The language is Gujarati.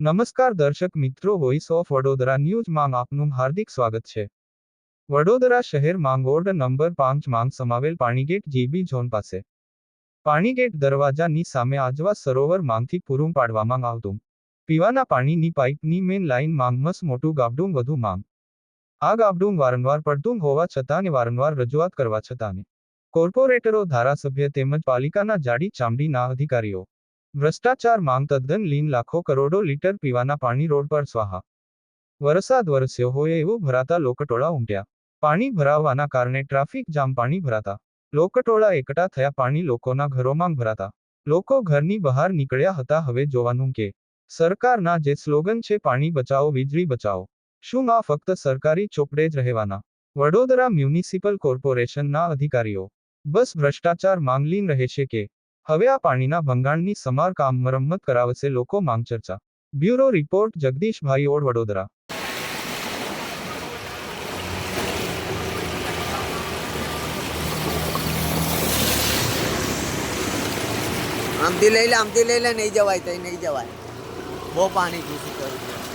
નમસ્કાર દર્શક મિત્રો વોઇસ ઓફ વડોદરા ન્યૂઝમાં આપનું હાર્દિક સ્વાગત છે. વડોદરા શહેર માંગોર્ડ નંબર પાંચ માંગ સમાવેલ પાણીગેટ જીબી ઝોન પાસે. પાણીગેટ દરવાજાની સામે આજવા સરોવર માંગથી પૂરું પાડવામાં આવતું. પીવાના પાણીની પાઇપની મેન લાઇન માંગમસ મોટું ગાબડું વધુ માંગ. આ ગાબડું વારંવાર પડતું હોવા છતાં ને વારંવાર રજૂઆત કરવા છતાં કોર્પોરેટરો, ધારાસભ્ય તેમજ પાલિકાના જાડી ચામડીના અધિકારીઓ ભ્રષ્ટાચાર માંગ તદ્દન લીન લાખો કરોડો લીટર પીવાના પાણી રોડ પર સ્વાહા. વરસાદ વરસ્યો હોય એવું ભરાતા લોકટોળા ઉમટ્યા. પાણી ભરાવાના કારણે ટ્રાફિક જામ પાણી ભરાતા. લોકટોળા એકઠા થયા પાણી લોકોના ઘરોમાં ભરાતા. લોકો ઘરની બહાર નીકળ્યા હતા હવે જોવાનું કે, સરકારના જે સ્લોગન છે, પાણી બચાવો, વીજળી બચાવો. શું આ ફક્ત સરકારી ચોપડે જ રહેવાના? વડોદરા મ્યુનિસિપલ કોર્પોરેશનના અધિકારીઓ. બસ ભ્રષ્ટાચાર માંગલીન રહે રહેશે કે હવે આ પાણીના ભંગાણની સમારકામ મરમ્મત કરાવશે લોકો માંગ ચર્ચા બ્યુરો રિપોર્ટ, જગદીશભાઈ ઓડ વડોદરા. આમથી લઈ લે, આમથી લઈ લે, નહીં જવાય તઈ નહીં જવાય. બહુ પાણી ઘૂસી કરું છે